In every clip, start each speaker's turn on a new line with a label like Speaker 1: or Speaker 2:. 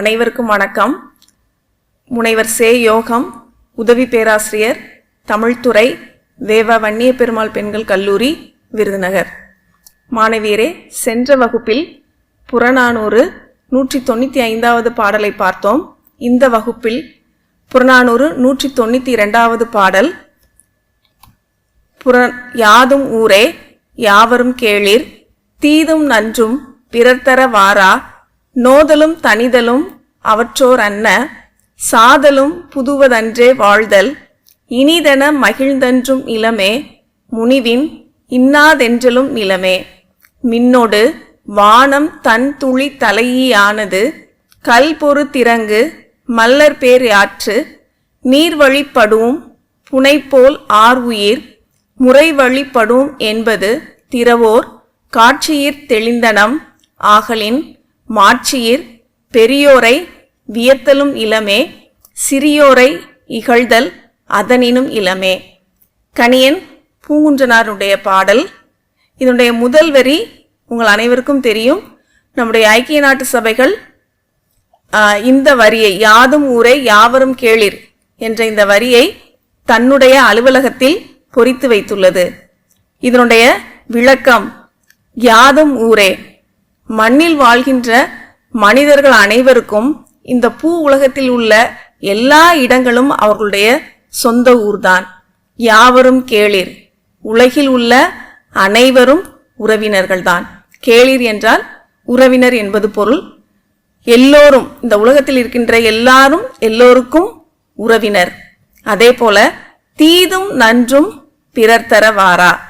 Speaker 1: அனைவருக்கும் வணக்கம். முனைவர் சே யோகம் உதவி பேராசிரியர் தமிழ்துறை வேவ வன்னிய பெருமாள் பெண்கள் கல்லூரி விருதுநகர். மாணவியரே சென்ற வகுப்பில் புறநானூறு நூற்றி தொண்ணூற்றி ஐந்தாவது பாடலை பார்த்தோம். இந்த வகுப்பில் புறநானூறு நூற்றி தொண்ணூற்றி இரண்டாவது பாடல் புற யாதும் ஊரே யாவரும் கேளிர் தீதும் நன்றும் பிறர்தர வாரா நோதலும் தனிதலும் அவற்றோர் அன்ன சாதலும் புதுவதன்றே வாழ்தல் இனிதன மகிழ்ந்தன்றும் இளமே முனிவின் இன்னாதென்றலும் நிலமே. மின்னோடு வானம் தன் துளி தலையியானது கல் பொறு திறங்கு மல்லர் பேர் ஆற்று நீர் வழிப்படும் புனைப்போல் ஆர் உயிர் முறை வழிப்படும் என்பது திறவோர் காட்சியிற் தெளிந்தனம் ஆகலின் மாட்சியிர் பெரியோரை வியத்தலும் இளமே சிறியோரை இகழ்தல் அதனினும் இளமே. கணியன் பூங்குன்றனாருடைய பாடல். இதனுடைய முதல் வரி உங்கள் அனைவருக்கும் தெரியும். நம்முடைய ஐக்கிய நாட்டு சபைகள் இந்த வரியை யாதும் ஊரே யாவரும் கேளிர் என்ற இந்த வரியை தன்னுடைய அலுவலகத்தில் பொறித்து வைத்துள்ளது. இதனுடைய விளக்கம் யாதும் ஊரே மண்ணில் வாழ்கின்ற மனிதர்கள் அனைவருக்கும் இந்த பூ உலகத்தில் உள்ள எல்லா இடங்களும் அவர்களுடைய சொந்த ஊர்தான். யாவரும் கேளிர். உலகில் உள்ள அனைவரும் உறவினர்கள்தான். கேளிர் என்றால் உறவினர் என்பது பொருள். எல்லோரும் இந்த உலகத்தில் இருக்கின்ற எல்லாரும் எல்லோருக்கும் உறவினர். அதே போல தீதும் நன்றும் பிறர் தர வாரா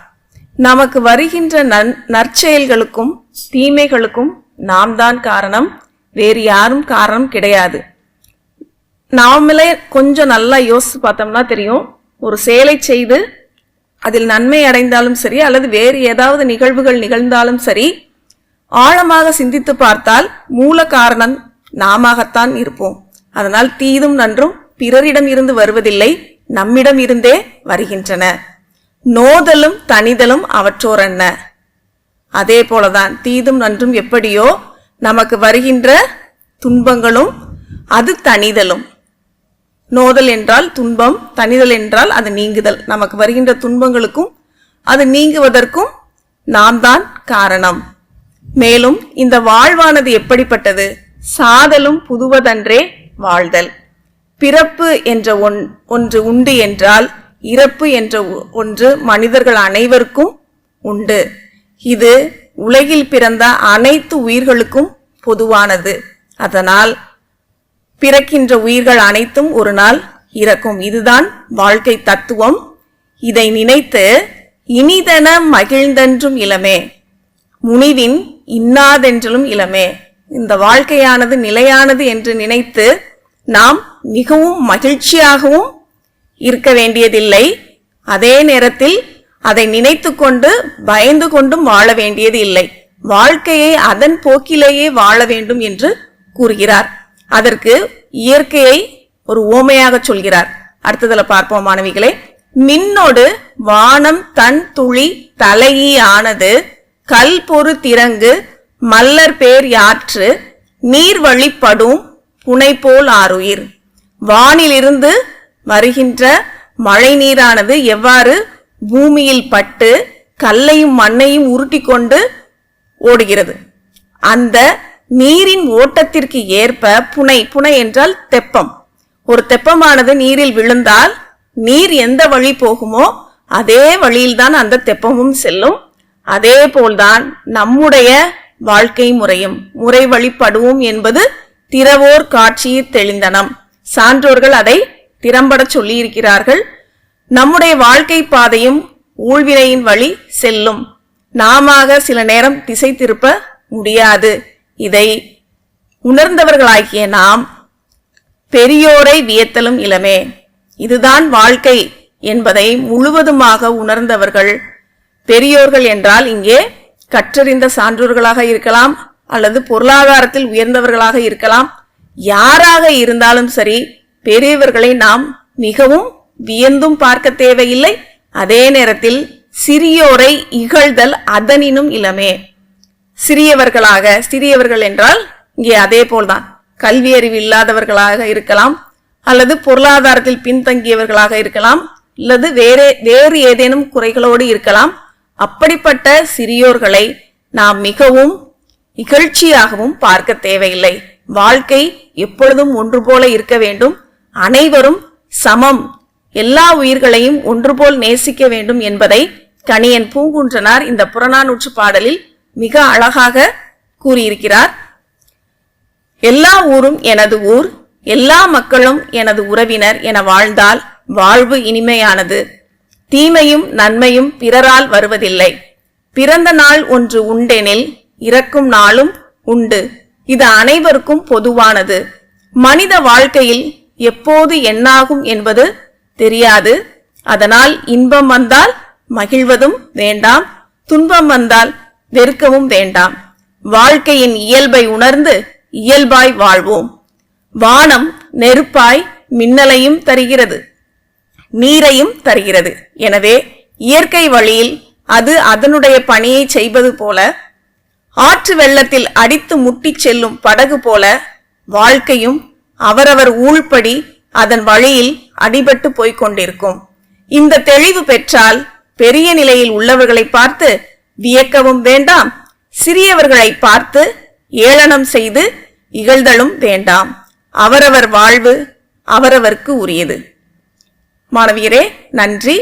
Speaker 1: நமக்கு வருகின்ற நன் நற்செயல்களுக்கும் தீமைகளுக்கும் நாம் தான் காரணம். வேறு யாரும் காரணம் கிடையாது. நாமளே கொஞ்சம் நல்லா யோசித்து பார்த்தோம்னா தெரியும். ஒரு செயலை செய்து அதில் நன்மை அடைந்தாலும் சரி அல்லது வேறு ஏதாவது நிகழ்வுகள் நிகழ்ந்தாலும் சரி ஆழமாக சிந்தித்து பார்த்தால் மூல காரணம் நாமத்தான் இருப்போம். அதனால் தீதும் நன்றும் பிறரிடம் இருந்து வருவதில்லை நம்மிடம் இருந்தே வருகின்றன. நோதலும் தனிதலும் அவற்றோரன்ன அதே போலதான் தீதும் நன்றும் எப்படியோ நமக்கு வருகின்ற துன்பங்களும் அது தனிதலும் நோதல் என்றால் துன்பம் தனிதல் என்றால் அது நீங்குதல். நமக்கு வருகின்ற துன்பங்களுக்கும் அது நீங்குவதற்கும் நாம் தான் காரணம். மேலும் இந்த வாழ்வானது எப்படிப்பட்டது? சாதலும் புதுவதன்றே வாழ்தல். பிறப்பு என்ற ஒன் ஒன்று உண்டு என்றால் இறப்பு என்ற ஒ- ஒன்று மனிதர்கள் அனைவருக்கும் உண்டு. இது உலகில் பிறந்த அனைத்து உயிர்களுக்கும் பொதுவானது. அதனால் பிறக்கின்ற உயிர்கள் அனைத்தும் ஒரு நாள் இறக்கும். இதுதான் வாழ்க்கை தத்துவம். இதை நினைத்து இனிதன மகிழ்ந்தென்றும் இளமே. முனிவின் இன்னாதென்றிலும் இளமே. இந்த வாழ்க்கையானது நிலையானது என்று நினைத்து நாம் மிகவும் மகிழ்ச்சியாகவும் இருக்க வேண்டியதில்லை. அதே நேரத்தில் அதை நினைத்து கொண்டு பயந்து கொண்டும் வாழ வேண்டியது இல்லை வாழ்க்கையை அதன் போக்கிலேயே வாழ வேண்டும் என்று கூறுகிறார். அதற்கு இயற்கையை ஒரு ஓமையாக சொல்கிறார். அடுத்ததுல பார்ப்போம் மாணவிகளே. மின்னோடு வானம் தன் துளி தலையி ஆனது கல் பொறு திறங்கு மல்லர் பேர் யாற்று நீர் வழிப்படும் புனை போல் ஆறுயிர். வானிலிருந்து வருகின்ற மழை நீரானது எவ்வாறு பூமியில் பட்டு கல்லையும் மண்ணையும் உருட்டி கொண்டு ஓடுகிறது? அந்த நீரின் ஓட்டத்திற்கு ஏற்ப புனை புனை என்றால் தெப்பம். ஒரு தெப்பமானது நீரில் விழுந்தால் நீர் எந்த வழி போகுமோ அதே வழியில்தான் அந்த தெப்பமும் செல்லும். அதே போல்தான் நம்முடைய வாழ்க்கை முறையும் முறை வழிபடுவோம் என்பது திறவோர் காட்சியில் தெளிந்தனம். சான்றோர்கள் அதை திறம்பட சொல்லியிருக்கிறார்கள். நம்முடைய வாழ்க்கை பாதையும் ஊழ்வினையின் வழி செல்லும். நாமாக சில நேரம் திசை திருப்ப முடியாது. இதை உணர்ந்தவர்களாகிய நாம் பெரியோரை வியத்தலும் இளமே. இதுதான் வாழ்க்கை என்பதை முழுவதுமாக உணர்ந்தவர்கள் பெரியோர்கள் என்றால் இங்கே கற்றறிந்த சான்றோர்களாக இருக்கலாம் அல்லது பொருளாதாரத்தில் உயர்ந்தவர்களாக இருக்கலாம். யாராக இருந்தாலும் சரி பெரியவர்களை நாம் மிகவும் வியந்தும் பார்க்க தேவையில்லை. அதே நேரத்தில் சிறியோரை இகழ்தல் அதனினும் இளமே. சிறியவர்களாக சிறியவர்கள் என்றால் இங்கே அதே போல்தான். கல்வி அறிவு இல்லாதவர்களாக இருக்கலாம் அல்லது பொருளாதாரத்தில் பின்தங்கியவர்களாக இருக்கலாம் அல்லது வேறு வேறு ஏதேனும் குறைகளோடு இருக்கலாம். அப்படிப்பட்ட சிறியோர்களை நாம் மிகவும் இகழ்ச்சியாகவும் பார்க்க தேவையில்லை. வாழ்க்கை எப்பொழுதும் ஒன்று போல இருக்க வேண்டும். அனைவரும் சமம். எல்லா உயிர்களையும் ஒன்றுபோல் நேசிக்க வேண்டும் என்பதை கணியன் பூங்குன்றனார் இந்த புறநானூற்று பாடலில் மிக அழகாக கூறியிருக்கிறார். எல்லா ஊரும் எனது ஊர் எல்லா மக்களும் எனது உறவினர் என வாழ்ந்தால் வாழ்வு இனிமையானது. தீமையும் நன்மையும் பிறரால் வருவதில்லை. பிறந்த நாள் ஒன்று உண்டெனில் இறக்கும் நாளும் உண்டு. இது அனைவருக்கும் பொதுவானது. மனித வாழ்க்கையில் எப்போது என்னாகும் என்பது தெரியாது. அதனால் இன்பம் வந்தால் மகிழ்வதும் வேண்டாம் துன்பம் வந்தால் வெறுக்கவும் வேண்டாம். வாழ்க்கையின் இயல்பை உணர்ந்து இயல்பாய் வாழ்வோம். வானம் நெருப்பாய் மின்னலையும் தருகிறது நீரையும் தருகிறது. எனவே இயற்கை வழியில் அது அதனுடைய பணியை செய்வது போல ஆற்று வெள்ளத்தில் அடித்து முட்டிச் செல்லும் படகு போல வாழ்க்கையும் அவரவர் ஊழ்படி அதன் வழியில் அடிபட்டு போய்க் கொண்டிருக்கும் இந்த தெளிவு பெற்றால் பெரிய நிலையில் உள்ளவர்களை பார்த்து வியக்கவும் வேண்டாம் சிறியவர்களை பார்த்து ஏளனம் செய்து இகழ்தலும் வேண்டாம். அவரவர் வாழ்வு அவரவர்க்கு உரியது. மாணவியரே நன்றி.